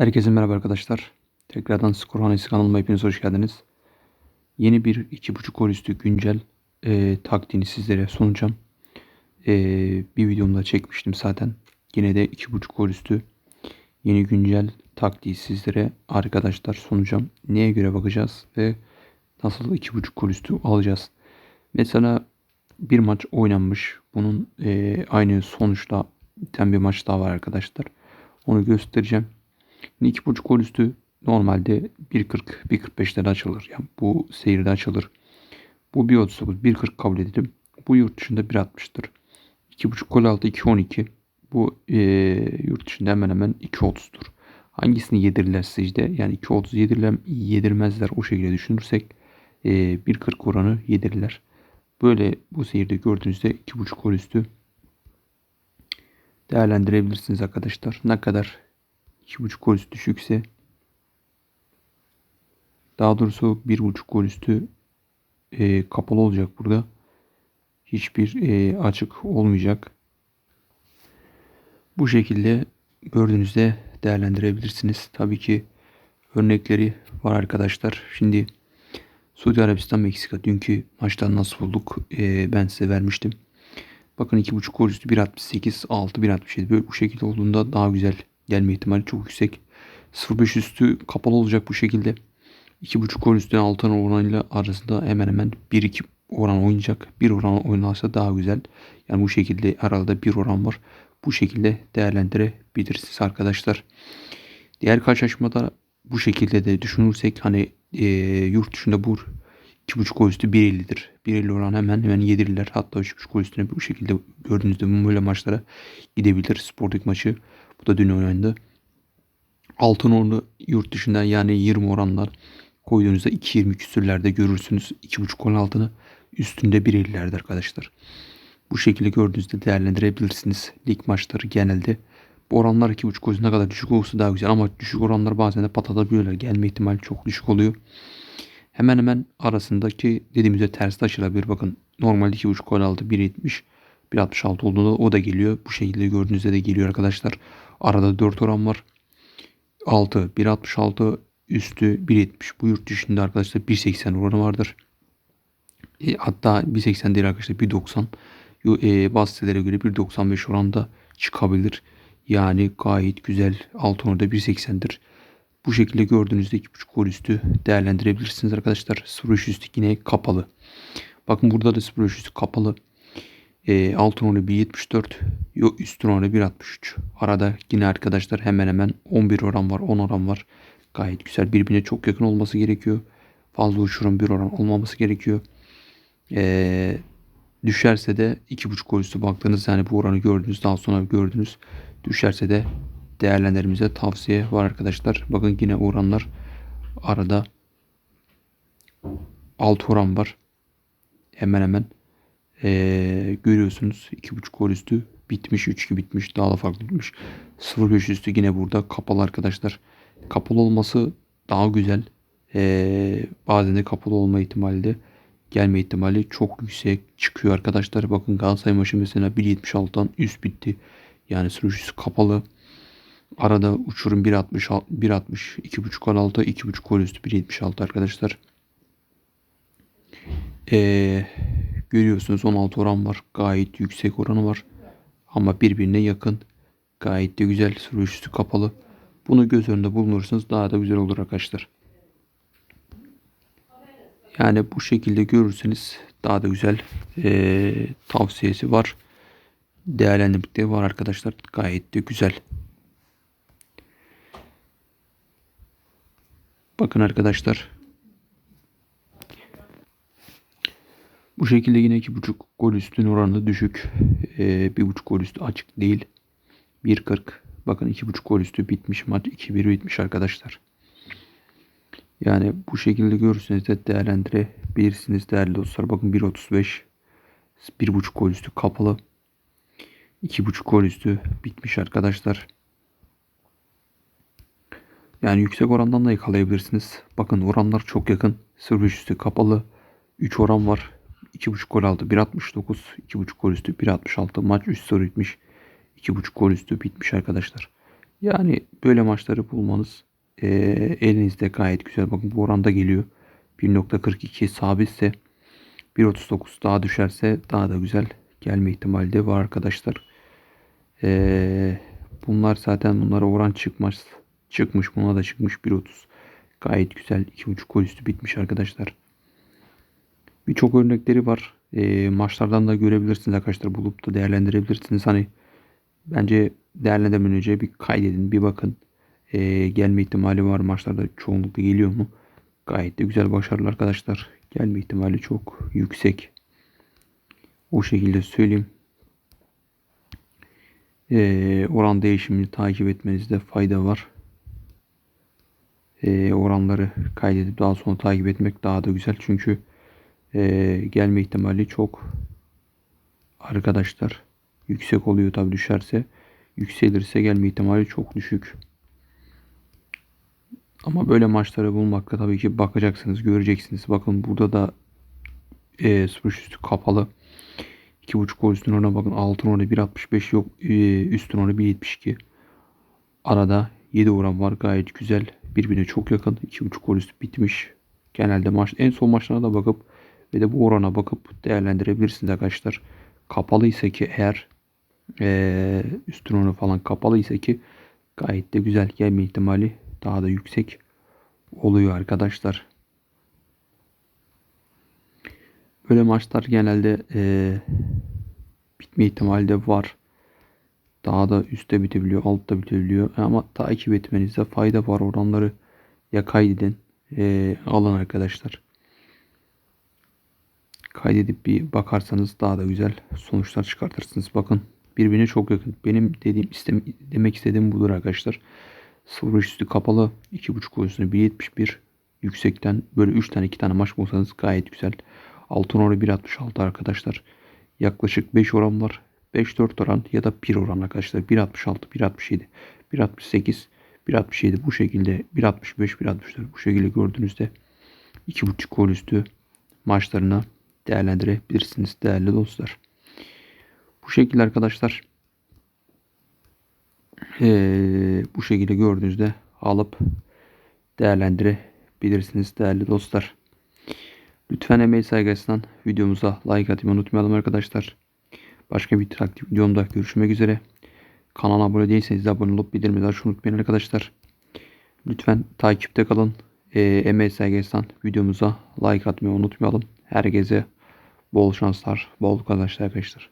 Herkese merhaba arkadaşlar. Tekrardan Skor Hanesi kanalıma hepiniz hoş geldiniz. Yeni bir 2.5 gol üstü güncel e, taktiğini sizlere sunacağım. E, bir videomda çekmiştim zaten. Yine de 2.5 gol üstü yeni güncel taktiği sizlere arkadaşlar sunacağım. Neye göre bakacağız ve nasıl 2.5 gol üstü alacağız. Mesela bir maç oynanmış. Bunun e, aynı sonuçta biten bir maç daha var arkadaşlar. Onu göstereceğim. 2.5 gol üstü normalde 1.40 1.45'lerde açılır. Yani bu seyirde açılır. Bu 1.39 1.40 kabul edelim. Bu yurt dışında 1.60'tır. 2.5 gol altı 2.12. Bu e, yurt dışında hemen hemen 2.30'dur. Hangisini yedirirler sizce? Yani 2.30 yedirirler, yedirmezler o şekilde düşünürsek e, 1.40 oranı yedirirler. Böyle bu seyirde gördüğünüzde 2.5 gol üstü değerlendirebilirsiniz arkadaşlar. Ne kadar 2.5 gol üstü düşükse daha doğrusu 1.5 gol üstü e, kapalı olacak burada. Hiçbir e, açık olmayacak. Bu şekilde gördüğünüzde değerlendirebilirsiniz. Tabii ki örnekleri var arkadaşlar. Şimdi Suudi Arabistan Meksika dünkü maçtan nasıl bulduk e, ben size vermiştim. Bakın 2.5 gol üstü 1.68 6 1.67 böyle bu şekilde olduğunda daha güzel gelme ihtimali çok yüksek. 0.5 üstü kapalı olacak bu şekilde. 2.5 gol üstüne altın oranıyla arasında hemen hemen 1-2 oran oynayacak. Bir oran oynarsa daha güzel. Yani bu şekilde arada bir oran var. Bu şekilde değerlendirebilirsiniz arkadaşlar. Diğer karşılaşmada bu şekilde de düşünürsek hani e, yurt dışında bu 2.5 gol üstü 1.50'dir. 1.50 oran hemen hemen yedirirler. Hatta 3.5 gol üstüne bu şekilde gördüğünüzde böyle maçlara gidebilir. Sporting maçı bu da dün oynandı. Altın oranı yurt dışında yani 20 oranlar koyduğunuzda 2.20 küsürlerde görürsünüz. 2.5 gol altını üstünde 1.50'lerde arkadaşlar. Bu şekilde gördüğünüzde değerlendirebilirsiniz. Lig maçları genelde bu oranlar 2.5 gol ne kadar düşük olursa daha güzel ama düşük oranlar bazen de patlatabiliyorlar. Gelme ihtimali çok düşük oluyor. Hemen hemen arasındaki dediğimizde ters açılabilir. Bakın normalde 2.5 gol altı 1.70 1.66 olduğunda o da geliyor. Bu şekilde gördüğünüzde de geliyor arkadaşlar. Arada 4 oran var. 6, 1.66 üstü 1.70. Bu yurt dışında arkadaşlar 1.80 oranı vardır. E, hatta 1.80 değil arkadaşlar 1.90. E, bazı sitelere göre 1.95 oranda çıkabilir. Yani gayet güzel. Altın orada 1.80'dir. Bu şekilde gördüğünüzde 2.5 gol üstü değerlendirebilirsiniz arkadaşlar. 0.5 üstü yine kapalı. Bakın burada da 0.5 üstü kapalı. E, altın oranı 1.74. Yok üstün oranı 1.63. Arada yine arkadaşlar hemen hemen 11 oran var 10 oran var. Gayet güzel birbirine çok yakın olması gerekiyor. Fazla uçurum bir oran olmaması gerekiyor. E, düşerse de 2.5 gol üstü baktığınız yani bu oranı gördünüz daha sonra gördünüz. Düşerse de değerlendirmemize tavsiye var arkadaşlar. Bakın yine oranlar arada 6 oran var. Hemen hemen ee, görüyorsunuz 2.5 gol üstü bitmiş 3-2 bitmiş daha da farklı bitmiş. 0.5 üstü yine burada kapalı arkadaşlar. Kapalı olması daha güzel. Ee, bazen de kapalı olma ihtimali de gelme ihtimali çok yüksek çıkıyor arkadaşlar. Bakın Galatasaray maçı mesela 1.76'dan üst bitti. Yani 0.5 üstü kapalı. Arada uçurum 1.60 1.60 2.5 gol altı 2.5 gol üstü 1.76 arkadaşlar. Eee Görüyorsunuz 16 oran var. Gayet yüksek oranı var. Ama birbirine yakın. Gayet de güzel. Sürüş kapalı. Bunu göz önünde bulunursanız daha da güzel olur arkadaşlar. Yani bu şekilde görürseniz daha da güzel ee, tavsiyesi var. Değerlendirmekte var arkadaşlar. Gayet de güzel. Bakın arkadaşlar Bu şekilde yine 2.5 gol üstün oranı düşük. Ee, 1.5 gol üstü açık değil. 1.40. Bakın 2.5 gol üstü bitmiş maç. 2-1 bitmiş arkadaşlar. Yani bu şekilde görürseniz de değerlendirebilirsiniz değerli dostlar. Bakın 1.35. 1.5 gol üstü kapalı. 2.5 gol üstü bitmiş arkadaşlar. Yani yüksek orandan da yakalayabilirsiniz. Bakın oranlar çok yakın. 0.5 üstü kapalı. 3 oran var. 2.5 gol aldı. 1.69. 2.5 gol üstü 1.66. Maç 3 soru bitmiş. 2.5 gol üstü bitmiş arkadaşlar. Yani böyle maçları bulmanız e, elinizde gayet güzel. Bakın bu oranda geliyor. 1.42 sabitse 1.39 daha düşerse daha da güzel gelme ihtimali de var arkadaşlar. E, bunlar zaten bunlara oran çıkmaz. Çıkmış buna da çıkmış 1.30. Gayet güzel. 2.5 gol üstü bitmiş arkadaşlar. Birçok örnekleri var. E, maçlardan da görebilirsiniz arkadaşlar. Bulup da değerlendirebilirsiniz. Hani bence değerlendirmeden önce bir kaydedin. Bir bakın. E, gelme ihtimali var maçlarda çoğunlukla geliyor mu? Gayet de güzel başarılı arkadaşlar. Gelme ihtimali çok yüksek. O şekilde söyleyeyim. E, oran değişimini takip etmenizde fayda var. E, oranları kaydedip daha sonra takip etmek daha da güzel. Çünkü e, gelme ihtimali çok arkadaşlar yüksek oluyor tabi düşerse yükselirse gelme ihtimali çok düşük. Ama böyle maçları bulmakta tabii ki bakacaksınız, göreceksiniz. Bakın burada da e, 0 üstü kapalı. 2.5 gol üstün ona bakın. Altın oranı 1.65 yok. E, üstün oranı 1.72. Arada 7 oran var. Gayet güzel. Birbirine çok yakın. 2.5 gol üstü bitmiş. Genelde maç en son maçlarına da bakıp ve de bu orana bakıp değerlendirebilirsiniz arkadaşlar. Kapalıysa ki eğer e, üstün oranı falan kapalıysa ki gayet de güzel gelme ihtimali daha da yüksek oluyor arkadaşlar. Böyle maçlar genelde e, bitme ihtimali de var. Daha da üstte bitebiliyor, altta bitebiliyor. Ama takip etmenizde fayda var. Oranları ya kaydedin, e, alın arkadaşlar. Kaydedip bir bakarsanız daha da güzel sonuçlar çıkartırsınız. Bakın birbirine çok yakın. Benim dediğim istem demek istediğim budur arkadaşlar. 0 üstü kapalı 2.5 boyusunu 1.71 yüksekten böyle 3 tane 2 tane maç bulsanız gayet güzel. Altın oranı 1.66 arkadaşlar. Yaklaşık 5 oran var. 5-4 oran ya da 1 oran arkadaşlar. 1.66, 1.67, 1.68, 1.67 bu şekilde 1.65, 1.64 bu şekilde gördüğünüzde 2.5 gol üstü maçlarına değerlendirebilirsiniz değerli dostlar. Bu şekilde arkadaşlar ee, bu şekilde gördüğünüzde alıp değerlendirebilirsiniz değerli dostlar. Lütfen emeği saygısından videomuza like atmayı unutmayalım arkadaşlar. Başka bir taktik videomda görüşmek üzere. Kanala abone değilseniz de abone olup bildirimleri açmayı unutmayın arkadaşlar. Lütfen takipte kalın. E, emeği saygısından videomuza like atmayı unutmayalım. Herkese bol şanslar, bol kazançlar arkadaşlar.